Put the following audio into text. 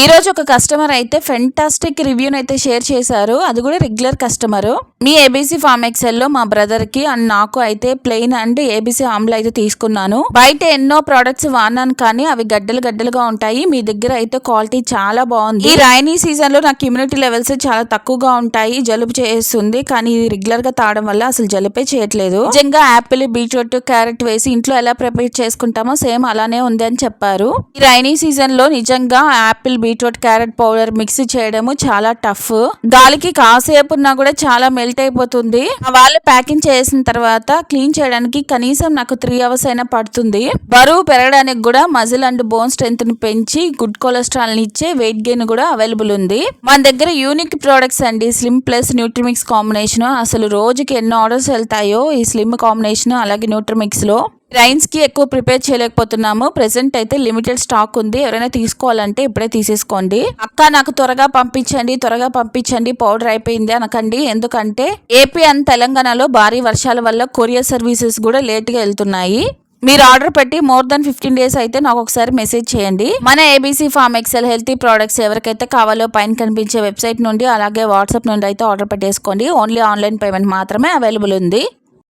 ఈ రోజు ఒక కస్టమర్ అయితే ఫెంటాస్టిక్ రివ్యూని అయితే షేర్ చేశారు. అది కూడా రెగ్యులర్ కస్టమర్ మీ ఏబీసీ ఫార్మ్ ఎక్సెల్లో మా బ్రదర్కి అండ్ నాకు అయితే ప్లెయిన్ అండ్ ఏబీసీ ఆమ్ల అయితే తీసుకున్నాను. బయట ఎన్నో ప్రొడక్ట్స్ వాడినాను కానీ అవి గడ్డలు గడ్డలుగా ఉంటాయి. మీ దగ్గర అయితే క్వాలిటీ చాలా బాగుంది. ఈ రైనీ సీజన్లో నాకు ఇమ్యూనిటీ లెవెల్స్ చాలా తక్కువగా ఉంటాయి. జలుబు చేస్తుంది కానీ ఇది రెగ్యులర్గా తాగడం వల్ల అసలు జలుపే చేయట్లేదు. నిజంగా యాపిల్ బీట్రూట్ క్యారెట్ వేసి ఇంట్లో ఎలా ప్రిపేర్ చేసుకుంటామో సేమ్ అలానే ఉంది అని చెప్పారు. ఈ రైనీ సీజన్లో నిజంగా apple beetroot carrot powder mix చేయడము చాలా టఫ్. గాలికి కాసేపు ఉన్నా కూడా చాలా మెల్ట్ అయిపోతుంది. వాళ్ళు ప్యాకింగ్ చేసిన తర్వాత క్లీన్ చేయడానికి కనీసం నాకు త్రీ అవర్స్ అయినా పడుతుంది. బరువు పెరగడానికి కూడా మజిల్ అండ్ బోన్ స్ట్రెంత్ని పెంచి గుడ్ కొలెస్ట్రాల్ని ఇచ్చే వెయిట్ గెయిన్ కూడా అవైలబుల్ ఉంది. మన దగ్గర యూనిక్ ప్రొడక్ట్స్ అండి. Slim plus nutrimix combination. అసలు రోజుకి ఎన్ని ఆర్డర్స్ వెళ్తాయో ఈ స్లిమ్ కాంబినేషన్ అలాగే న్యూట్రిమిక్స్లో. రైన్స్కి ఎక్కువ ప్రిపేర్ చేయలేకపోతున్నాము. ప్రెసెంట్ అయితే లిమిటెడ్ స్టాక్ ఉంది. ఎవరైనా తీసుకోవాలంటే ఇప్పుడే తీసేసుకోండి. అక్క నాకు త్వరగా పంపించండి త్వరగా పంపించండి. పౌడర్ అయిపోయింది అనకండి. ఎందుకంటే ఏపీ అండ్ తెలంగాణలో భారీ వర్షాల వల్ల కొరియర్ సర్వీసెస్ కూడా లేట్గా వెళ్తున్నాయి. మీరు ఆర్డర్ పెట్టి మోర్ దాన్ ఫిఫ్టీన్ డేస్ అయితే నాకు ఒకసారి మెసేజ్ చేయండి. మన ABC farm excel healthy products ఎవరికైతే కావాలో పైన కనిపించే వెబ్సైట్ నుండి అలాగే వాట్సాప్ నుండి అయితే ఆర్డర్ పెట్టేసుకోండి. ఓన్లీ ఆన్లైన్ పేమెంట్ మాత్రమే అవైలబుల్ ఉంది.